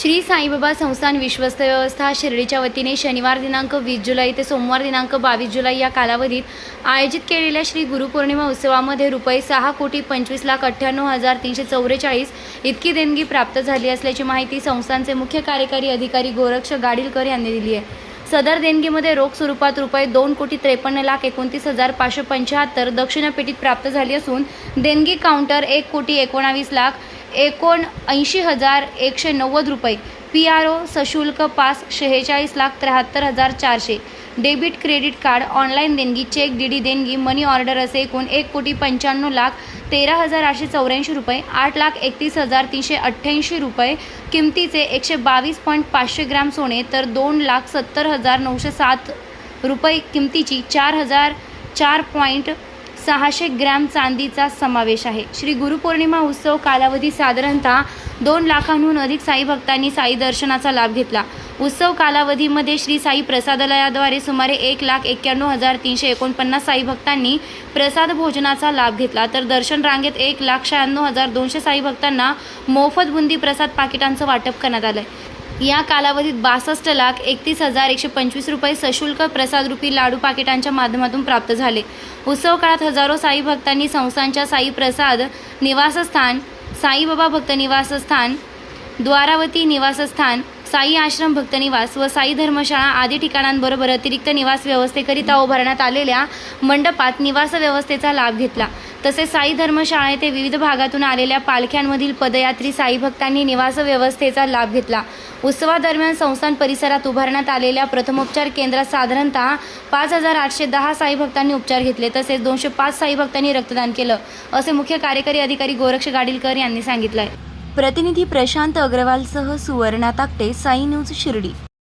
श्री साईबाबा संस्थान विश्वस्त व्यवस्था शिर्डीच्या वतीने शनिवार दिनांक वीस जुलै ते सोमवार दिनांक बावीस जुलै या कालावधीत आयोजित केलेल्या श्री गुरुपौर्णिमा उत्सवामध्ये रुपये सहा कोटी पंचवीस लाख अठ्ठ्याण्णव हजार तीनशे चौवेचाळीस इतकी देणगी प्राप्त झाली असल्याची माहिती संस्थानचे मुख्य कार्यकारी अधिकारी गोरक्ष गाडीलकर यांनी दिली आहे. सदर देणगीमध्ये रोख स्वरूपात रुपये दोन कोटी त्रेपन्न लाख एकोणतीस हजार पाचशे पंच्याहत्तर दक्षिणपेटीत प्राप्त झाली असून देणगी काउंटर एक कोटी एकोणावीस लाख एकोणऐंशी हजार एकशे नव्वद रुपये. पी आर ओ सशुल्क पास शेहेचाळीस लाख त्र्याहत्तर हजार चारशे. डेबिट क्रेडिट कार्ड ऑनलाईन देणगी चेक डी डी देणगी मनी ऑर्डर असे एकूण एक कोटी पंच्याण्णव लाख तेरा हजार आठशे चौऱ्याऐंशी रुपये आठ लाख एकतीस हजार तीनशे अठ्ठ्याऐंशी रुपये. किमतीचे एकशे बावीस पॉईंट पाचशे ग्राम सोने तर दोन लाख सत्तर हजार नऊशे सात रुपये. किमतीची चार हजार चार पॉईंट सहाशे ग्रॅम चांदीचा समावेश आहे. श्री गुरुपौर्णिमा उत्सव कालावधी साधारणतः दोन लाखांहून अधिक साई भक्तांनी साई दर्शनाचा लाभ घेतला. उत्सव कालावधीमध्ये श्री साई प्रसादालयाद्वारे सुमारे एक लाख एक्क्याण्णव हजार तीनशे एकोणपन्नास साई भक्तांनी प्रसाद भोजनाचा लाभ घेतला. तर दर्शन रांगेत एक लाख शहाण्णव हजार दोनशे साई भक्तांना मोफत बुंदी प्रसाद पाकिटांचं वाटप करण्यात आलं या कालावधीत बासष्ट लाख एकतीस हजार एकशे पंचवीस रुपये सशुल्क प्रसादरूपी लाडू पाकिटांच्या माध्यमातून प्राप्त झाले. उत्सव काळात हजारो साई भक्तांनी संस्थांच्या साई प्रसाद निवासस्थान साईबाबा भक्त निवासस्थान द्वारावती निवासस्थान साई आश्रम भक्तनिवास व साई धर्मशाळा आदी ठिकाणांबरोबर अतिरिक्त निवास व्यवस्थेकरिता उभारण्यात आलेल्या मंडपात निवास व्यवस्थेचा लाभ घेतला. तसेच साई धर्मशाळा येथे विविध भागातून आलेल्या पालख्यांमधील पदयात्री साई भक्तांनी निवास व्यवस्थेचा लाभ घेतला. उत्सवादरम्यान संस्थान परिसरात उभारण्यात आलेल्या प्रथमोपचार केंद्रात साधारणतः पाच हजार आठशे दहा साई भक्तांनी उपचार घेतले तसेच दोनशे पाच साई भक्तांनी रक्तदान केलं असे मुख्य कार्यकारी अधिकारी गोरक्ष गाडीलकर यांनी सांगितलं आहे प्रतिनिधी प्रशांत अग्रवालसह सुवर्णा ताकटे साई न्यूज शिर्डी.